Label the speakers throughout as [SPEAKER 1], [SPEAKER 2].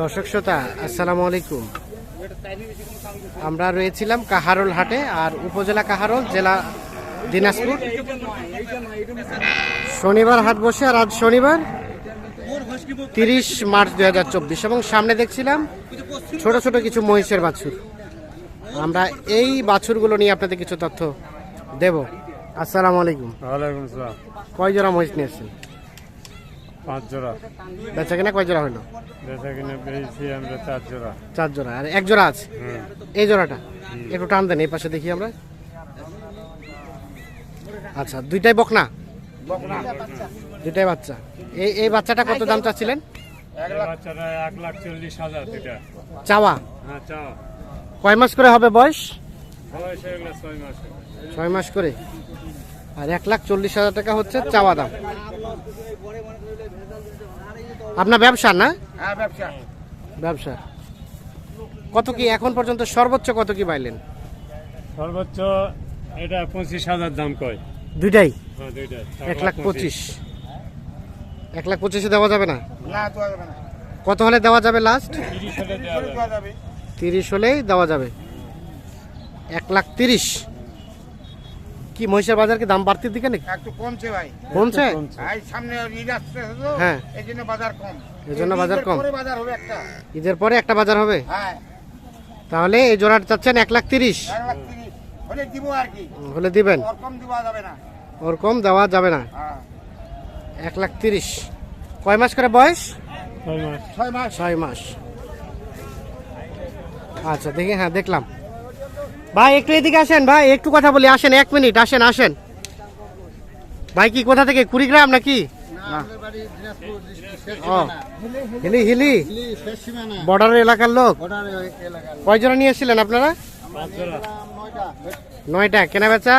[SPEAKER 1] দর্শক শ্রোতা আসসালামু আলাইকুম। আমরা রয়েছিলাম কাহারোল হাটে আর উপজেলা কাহারোল জেলা দিনাজপুর। শনিবার হাট বসে আর আজ শনিবার তিরিশ মার্চ দুই হাজার চব্বিশ এবং সামনে দেখছিলাম ছোট ছোট কিছু মহিষের বাছুর। আমরা এই বাছুরগুলো নিয়ে আপনাদের কিছু তথ্য দেব। আসসালামু আলাইকুম। কয় জোড়া মহিষ নিয়েছেন?
[SPEAKER 2] পাঁচ জোড়া।
[SPEAKER 1] বেচা কিনা কয় জোড়া হলো
[SPEAKER 2] বেচা কিনে পেয়েছি আমরা চার জোড়া।
[SPEAKER 1] চার জোড়া। আর এক জোড়া আছে? এই জোড়াটা? একটু টান দেন এই পাশে দেখি আমরা। আচ্ছা দুইটাই বকনা? দুইটাই বাচ্চা। এই এই বাচ্চাটা কত দাম চাচ্ছিলেন?
[SPEAKER 2] এটা।
[SPEAKER 1] চাওয়া?
[SPEAKER 2] হ্যাঁ
[SPEAKER 1] কয় মাস করে হবে বয়স?
[SPEAKER 2] হয়ে ছয় মাস
[SPEAKER 1] করে। আর এক লাখ চল্লিশ হাজার টাকা হচ্ছে চাওয়া দাম। আপনার ব্যবসা না?
[SPEAKER 3] হ্যাঁ ব্যবসা।
[SPEAKER 1] ব্যবসা। কত কি এখন পর্যন্ত সর্বোচ্চ কত কি পাইলেন?
[SPEAKER 2] সর্বোচ্চ এটা পঁচিশ হাজার দাম কয়।
[SPEAKER 1] দুইটাই?
[SPEAKER 2] হ্যাঁ
[SPEAKER 1] এক লাখ পঁচিশ। এক লাখ পঁচিশে দেওয়া যাবে না?
[SPEAKER 3] না দেওয়া যাবে না।
[SPEAKER 1] কত হলে দেওয়া যাবে লাস্ট
[SPEAKER 2] তিরিশ
[SPEAKER 1] হলেই দেওয়া যাবে। এক লাখ তিরিশ? কি মহিষের বাজার কি দাম বাড়তির দিকে নাকি?
[SPEAKER 3] একটু কমছে ভাই।
[SPEAKER 1] কমছে।
[SPEAKER 3] ভাই সামনে ঈদ আসছে তো
[SPEAKER 1] হ্যাঁ।
[SPEAKER 3] এই জন্য বাজার কম।
[SPEAKER 1] এই জন্য বাজার
[SPEAKER 3] ঈদের
[SPEAKER 1] কম।
[SPEAKER 3] পরে বাজার হবে একটা।
[SPEAKER 1] ঈদের পরে একটা বাজার হবে?
[SPEAKER 3] হ্যাঁ।
[SPEAKER 1] তাহলে এই জোড়াটা চাচ্ছেন এক লাখ তিরিশ।
[SPEAKER 3] হলে দিব আর কি।
[SPEAKER 1] হলে দিবেন।
[SPEAKER 3] ওর কম দেওয়া যাবে না।
[SPEAKER 1] ওরকম দেওয়া যাবে না।
[SPEAKER 3] হ্যাঁ।
[SPEAKER 1] এক লাখ তিরিশ। কয় মাস করে বয়স?
[SPEAKER 2] ছয় মাস।
[SPEAKER 3] ছয় মাস।
[SPEAKER 1] ছয় মাস। আচ্ছা দেখি হ্যাঁ দেখলাম। ভাই একটু এদিকে আসেন ভাই একটু কথা বলি আসেন এক মিনিট আসেন আসেন। ভাই কি কোথা থেকে কুড়িগ্রাম নাকি? হিলি হিলি। বর্ডার এলাকার লোক? কয় জোড়া নিয়ে এসেছিলেন আপনারা? নয়টা। কেনা বেচা?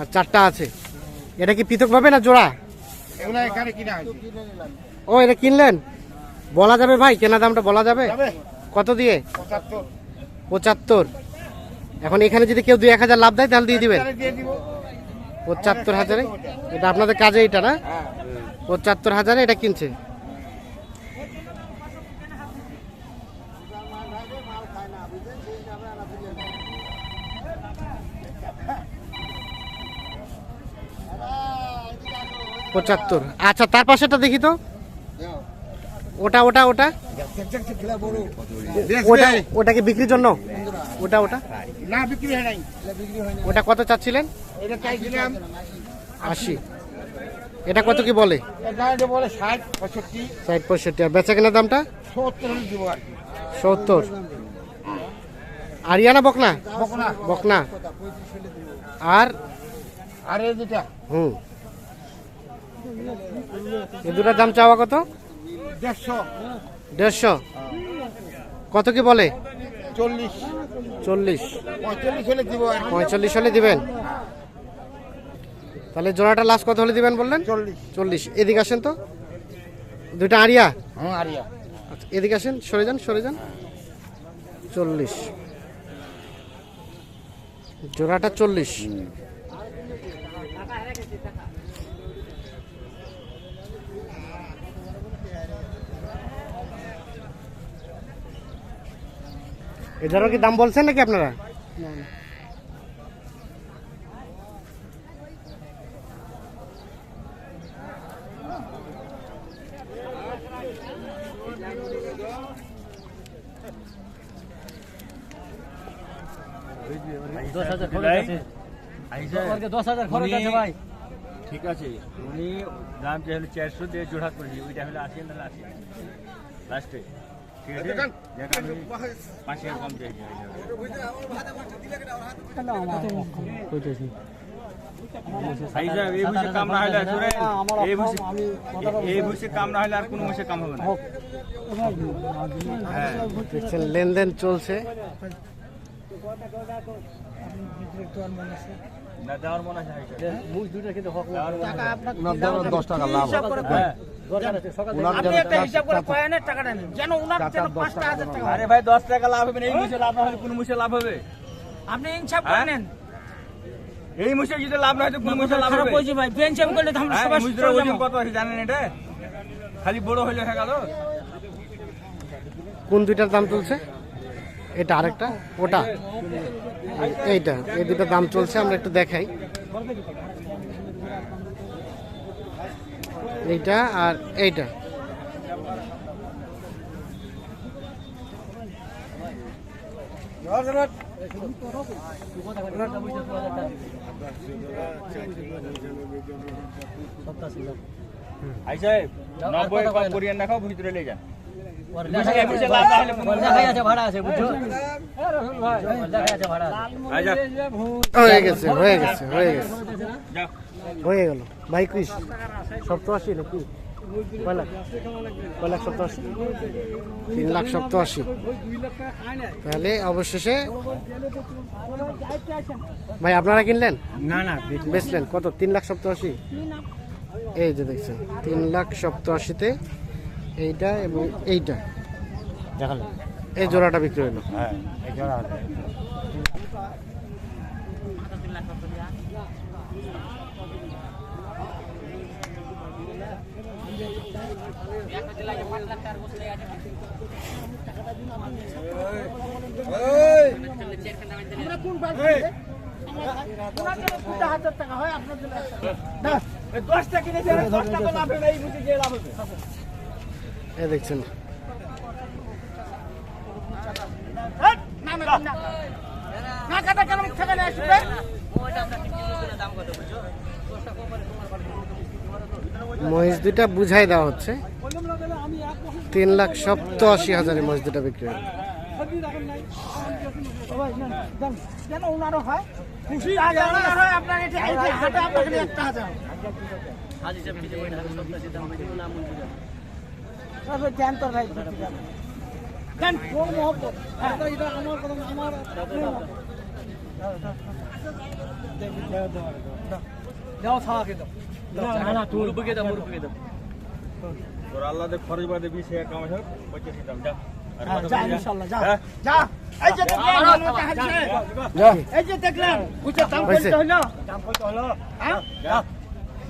[SPEAKER 1] আর চারটা আছে। এটা কি পৃথক ভাবে না জোড়া? ও এটা কিনলেন? বলা যাবে ভাই কেনা দামটা বলা যাবে। কত দিয়ে?
[SPEAKER 3] পঁচাত্তর।
[SPEAKER 1] এখন এখানে যদি কেউ দুই এক হাজার লাভ দেয়, তাহলে দিয়ে দিবেন। পঁচাত্তর হাজারে? এটা আপনাদের কাজে এটা না? পঁচাত্তর হাজারে এটা কিনছে। পঁচাত্তর। আচ্ছা তার পাশেটা দেখি তো। ওটা ওটা ওটা? ওটা ওটা কি বিক্রির জন্য? ওটা ওটা?
[SPEAKER 3] না বিক্রি হয় নাই।
[SPEAKER 1] ওটা কত চাচ্ছিলেন?
[SPEAKER 3] এটা চাইছিলাম
[SPEAKER 1] আশি। এটা কত কি বলে?
[SPEAKER 3] ষাট পঁয়ষট্টি।
[SPEAKER 1] আর বেচা কেনার দামটা?
[SPEAKER 3] সত্তর
[SPEAKER 1] আরিয়ানা বকনা?
[SPEAKER 3] বকনা।
[SPEAKER 1] আর?
[SPEAKER 3] আর
[SPEAKER 1] হুম। এ দুটার দাম চাওয়া কত?
[SPEAKER 3] দেড়শো।
[SPEAKER 1] কত কি বলে?
[SPEAKER 3] চল্লিশ।
[SPEAKER 1] চল্লিশ।
[SPEAKER 3] পঁয়তাল্লিশ হলে
[SPEAKER 1] দিবেন? তাহলে জোড়াটা লাস্ট কত হলে দিবেন বললেন?
[SPEAKER 3] চল্লিশ।
[SPEAKER 1] চল্লিশ। এদিকে আসেন তো। দুইটা আরিয়া?
[SPEAKER 3] হ্যাঁ আরিয়া।
[SPEAKER 1] আচ্ছা এদিকে আসেন সরে যান সরে যান। চল্লিশ। জোড়াটা চল্লিশ। এদেরও কি দাম বলছেন নাকি আপনারা?
[SPEAKER 4] দশ হাজার খরচ আছে। ভাই।
[SPEAKER 5] ঠিক আছে উনি দাম যে হলো চারশো দিয়ে জোড়া করেছি ওইটা হলো আশি না আশি। লাস্টে কম এই ভুষে কাম না হলে এই ভুষে কাম না হলে আর কোনো ভুষে কাম হবে না হ্যাঁ
[SPEAKER 1] দেখছেন লেনদেন চলছে।
[SPEAKER 5] মনে
[SPEAKER 4] কিন্তু
[SPEAKER 5] দশ টাকা লাভ হ্যাঁ।
[SPEAKER 4] আপনি একটা হিসাব করে কয়েনের টাকাটা নেন। যেন উনার যেন পাঁচটা হাজার টাকা
[SPEAKER 5] আরে ভাই দশ টাকা লাভ হবে না এই মুসে লাভ হলে কোন মুসে লাভ হবে?
[SPEAKER 4] আপনি হিসাব করে
[SPEAKER 5] হ্যাঁ?
[SPEAKER 4] নেন।
[SPEAKER 5] এই মুসে যদি লাভ না হয় তো কোন মুসে লাভ হবে?
[SPEAKER 4] হয়েছে ভাই বেঞ্চ করলে তো আমরা
[SPEAKER 5] হ্যাঁ,
[SPEAKER 4] সবাই।
[SPEAKER 5] কত আছে জানেন এটা? খালি বড় হইলে হয়ে গেল।
[SPEAKER 1] কোন দুইটার দাম চলছে? এটা আরেকটা ওটা? এইটা এই দুটো দাম চলছে আমরা একটু দেখাই। এইটা আর এইটা।
[SPEAKER 5] আই সাহেব নব্বই কম করিয়ে দেখাও ভিতরে নিয়ে যান।
[SPEAKER 1] হয়ে গেছে হয়ে গেছে হয়ে গেছে হয়ে গেল ভাই কুইশ সপ্তআশি নাকি কয় লাখ কয় লাখ তিন লাখ সপ্তআশি তাহলে অবশেষে ভাই আপনারা কিনলেন
[SPEAKER 5] না না
[SPEAKER 1] বেচলেন কত তিন লাখ সপ্তআশি এই যে দেখছেন তিন লাখ সপ্তআশিতে এইটা এবং এইটা।
[SPEAKER 5] দেখাল
[SPEAKER 1] এই জোড়াটা বিক্রি হলো।
[SPEAKER 5] হ্যাঁ এই জোড়া
[SPEAKER 4] হাজার টাকা হয় আপনার জন্য না, এই দশটা কিনেছে দশটা তো লাভ নেই, এই বুঝি যে লাভ হবে।
[SPEAKER 1] এই দেখছেন? মহিষ দুইটা বুঝাই দেওয়া হচ্ছে। তিন লাখ সপ্তআশি হাজারে মহিষ দুটা বিক্রি
[SPEAKER 4] হয়। হয়। আপনার তবে জ্ঞান তোর ভাই। জ্ঞান তোর মহব্বত। হ্যাঁ। আমার কথা আমার দাও ছাওয়াকে দাও না না তুই।
[SPEAKER 5] তোর আল্লাহদের খরচ বাদে বিশ হাজার কামাই হোক পঁচাশি দাম যা। আর
[SPEAKER 4] হ্যাঁ, যা ইনশাআল্লাহ যা।
[SPEAKER 5] হ্যাঁ?
[SPEAKER 4] যা। এই যে এই যে বুঝতে দাম
[SPEAKER 1] হয়েছে।
[SPEAKER 4] হলো
[SPEAKER 5] দাম কত হলো
[SPEAKER 4] হ্যাঁ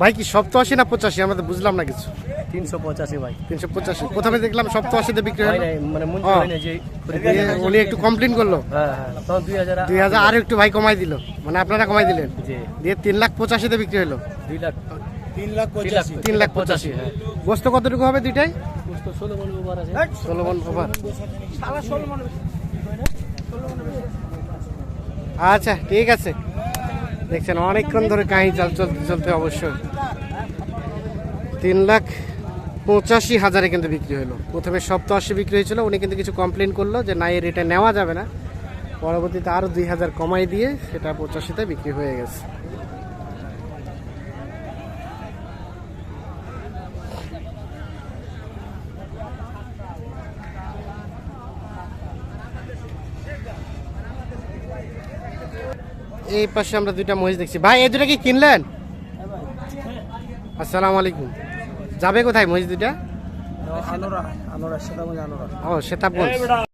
[SPEAKER 1] ভাই কি সপ্তআশি না পঁচাশি? আমরা তো বুঝলাম না কিছু।
[SPEAKER 6] তিনশো পঁচাশি ভাই।
[SPEAKER 1] তিনশো পঁচাশি। প্রথমে দেখলাম সপ্তআশিতে বিক্রি
[SPEAKER 6] হয়
[SPEAKER 1] হলো
[SPEAKER 6] মানে মন। হয়
[SPEAKER 1] উনি একটু কমপ্লেন করল।
[SPEAKER 6] হ্যাঁ হ্যাঁ দুই হাজার
[SPEAKER 1] একটু ভাই কমাই দিল। মানে আপনারা কমাই দিলেন। দিয়ে তিন লাখ পঁচাশিতে বিক্রি হলো।
[SPEAKER 6] দুই লাখ
[SPEAKER 3] তিন লাখ পঁচাশি।
[SPEAKER 1] তিন লাখ পঁচাশি।
[SPEAKER 6] হ্যাঁ।
[SPEAKER 1] গোস্ত কতটুকু হবে দুইটাই
[SPEAKER 6] ষোলো মন ওভার
[SPEAKER 1] আচ্ছা ঠিক আছে। দেখছেন, অনেকক্ষণ ধরে কাহিনী চাল চলতে চলতে অবশ্য তিন লাখ পঁচাশি হাজারে কিন্তু বিক্রি হলো। প্রথমে সপ্তাহে বিক্রি হয়েছিল, উনি কিন্তু কিছু কমপ্লেন করল যে, না এর রেটে নেওয়া যাবে না। পরবর্তীতে আরও দুই হাজার কমাই দিয়ে সেটা পঁচাশিতে বিক্রি হয়ে গেছে। এই পাশে আমরা দুইটা মহিষ দেখছি। ভাই এই দুটা কি কিনলেন? আসসালামু আলাইকুম। যাবে কোথায় মহিষ দুইটা? ও সেতাবগঞ্জ।